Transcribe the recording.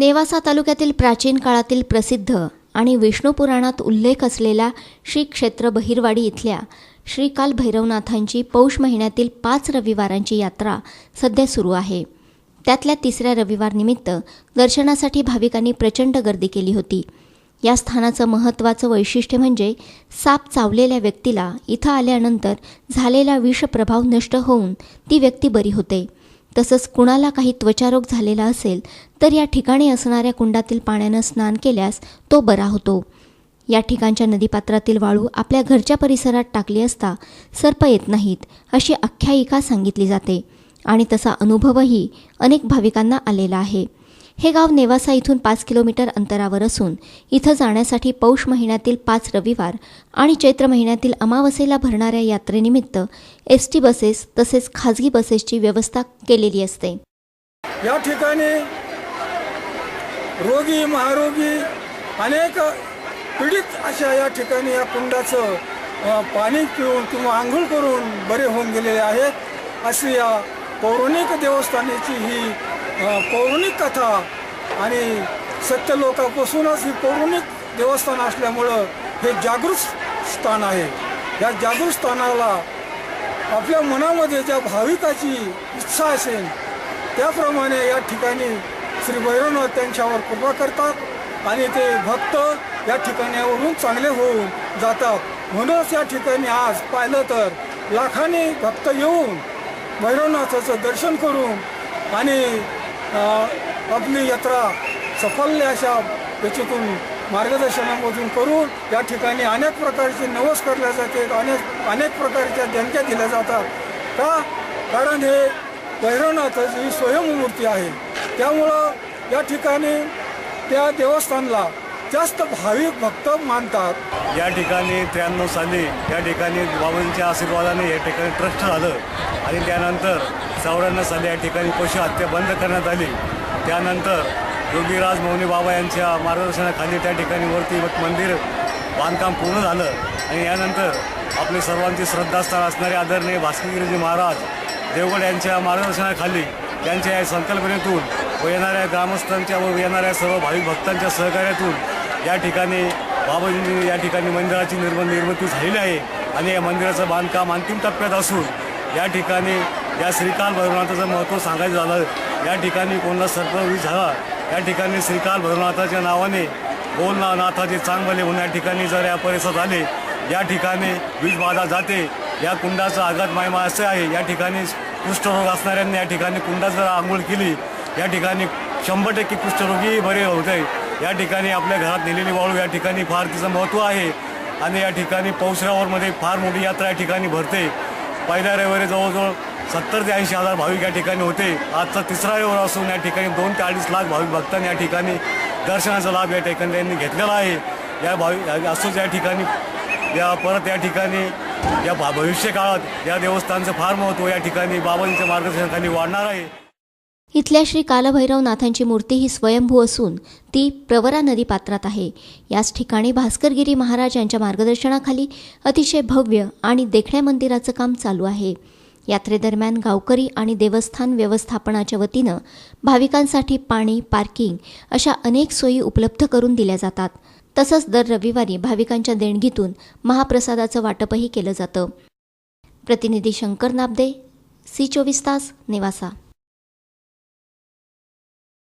नेवासा तालुक्यातील प्राचीन काळातील प्रसिद्ध आणि विष्णू पुराणात उल्लेख असलेल्या श्री क्षेत्र बहिरवाडी इथल्या श्री काल भैरवनाथांची पौष महिन्यातील पाच रविवारांची यात्रा सध्या सुरू आहे. त्यातल्या तिसऱ्या रविवारनिमित्त दर्शनासाठी भाविकांनी प्रचंड गर्दी केली होती. या स्थानाचं महत्त्वाचं वैशिष्ट्य म्हणजे साप चावलेल्या व्यक्तीला इथं आल्यानंतर झालेला विषप्रभाव नष्ट होऊन ती व्यक्ती बरी होते. तसंच कुणाला काही त्वचारोग झालेला असेल तर या ठिकाणी असणाऱ्या कुंडातील पाण्यानं स्नान केल्यास तो बरा होतो. या ठिकाणच्या नदीपात्रातील वाळू आपल्या घरच्या परिसरात टाकली असता सर्प येत नाहीत अशी आख्यायिका सांगितली जाते. आणि तसा अनुभवही अनेक भाविकांना आलेला आहे. हे गाव नेवासा इथून पाच किलोमीटर अंतरावर असून इथं जाण्यासाठी पौष महिन्यातील पाच रविवार आणि चैत्र महिन्यातील अमावस्येला भरणाऱ्या यात्रेनिमित्त एस टी बसेस तसेच खाजगी बसेसची व्यवस्था केलेली असते. या ठिकाणी रोगी महारोगी अनेक पीडित अशा या ठिकाणी या कुंडाचं पाणी पिऊन किंवा आंघोळ करून बरे होऊन गेलेले आहेत. अशी या पौराणिक देवस्थानाची ही पौराणिक कथा आणि सत्य लोकापासूनच ही पौराणिक देवस्थान असल्यामुळं हे जागृत स्थान आहे. या जागृत स्थानाला आपल्या मनामध्ये ज्या भाविकाची इच्छा असेल त्याप्रमाणे या ठिकाणी श्री भैरवनाथ त्यांच्यावर कृपा करतात आणि ते भक्त या ठिकाणावरून चांगले होऊन जातात. म्हणूनच या ठिकाणी आज पाहिलं तर लाखाने भक्त येऊन भैरवनाथाचं दर्शन करून आणि आपली यात्रा सफल अशा याच्यातून मार्गदर्शनामधून करून या ठिकाणी अनेक प्रकारचे नवस करल्या जाते अनेक अनेक प्रकारच्या देणक्या दिल्या जातात. का? कारण हे भैरवनाथच ही स्वयंमूर्ती आहे. त्यामुळं या ठिकाणी त्या देवस्थानला जास्त भाविक भक्त मानतात. या ठिकाणी त्र्याण्णव साली या ठिकाणी बाबांच्या आशीर्वादाने या ठिकाणी ट्रस्ट झालं. आणि त्यानंतर चौऱ्याण्णव साली या ठिकाणी पशु हत्या बंद करण्यात आली. त्यानंतर योगीराज मौनी बाबा यांच्या मार्गदर्शनाखाली त्या ठिकाणी वरती मंदिर बांधकाम पूर्ण झालं. आणि यानंतर आपले सर्वांचे श्रद्धास्थान असणारे आदरणीय भास्करगिरीजी महाराज देवगड यांच्या मार्गदर्शनाखाली त्यांच्या या संकल्पनेतून व येणाऱ्या ग्रामस्थांच्या व येणाऱ्या सर्व भाविक भक्तांच्या सहकार्यातून या ठिकाणी बाबाजींनी या ठिकाणी मंदिराची निर्म निर्मिती झालेली आहे आणि या मंदिराचं बांधकाम अंतिम टप्प्यात असून या ठिकाणी या श्रीकाल भैरवनाथाचं महत्त्व सांगायचं झालं या ठिकाणी कोणाला सर्पविष झाला या ठिकाणी श्रीकाल भैरवनाथाच्या नावाने बोलना नाथाचे चांगले म्हणून या ठिकाणी जर या परिसरात आले या ठिकाणी वीज बाधा जाते या कुंडाचा आघात मायमा असे आहे या ठिकाणी कुष्ठरोग असणाऱ्यांनी या ठिकाणी कुंडात जर आंघोळ केली या ठिकाणी शंभर टक्के कुष्ठरोगी बरे होत आहे या ठिकाणी आपल्या घरात नेलेली वाळू या ठिकाणी फार तिचं महत्त्व आहे आणि या ठिकाणी पौसरावरमध्ये फार मोठी यात्रा या ठिकाणी भरते पहिल्या रविवारी जवळजवळ सत्तर ते ऐंशी हजार भाविक या ठिकाणी होते आजचा तिसरा रविवार असून या ठिकाणी दोन ते अडीच लाख भाविक भक्तांनी या ठिकाणी दर्शनाचा लाभ या ठिकाणी त्यांनी घेतलेला आहे या भावी असोच या ठिकाणी या परत या ठिकाणी या भा- भविष्य काळात या देवस्थानचं फार महत्त्व या ठिकाणी बाबांच्या मार्गदर्शनाखाली वाढणार आहे इथल्या श्री कालभैरवनाथांची मूर्ती ही स्वयंभू असून ती प्रवरा नदी पात्रात आहे. याच ठिकाणी भास्करगिरी महाराज यांच्या मार्गदर्शनाखाली अतिशय भव्य आणि देखण्या मंदिराचं काम चालू आहे. यात्रेदरम्यान गावकरी आणि देवस्थान व्यवस्थापनाच्या वतीनं भाविकांसाठी पाणी पार्किंग अशा अनेक सोयी उपलब्ध करून दिल्या जातात. तसंच दर रविवारी भाविकांच्या देणगीतून महाप्रसादाचं वाटपही केलं जातं. प्रतिनिधी शंकर नाबदे सी चोवीस तास नेवासा.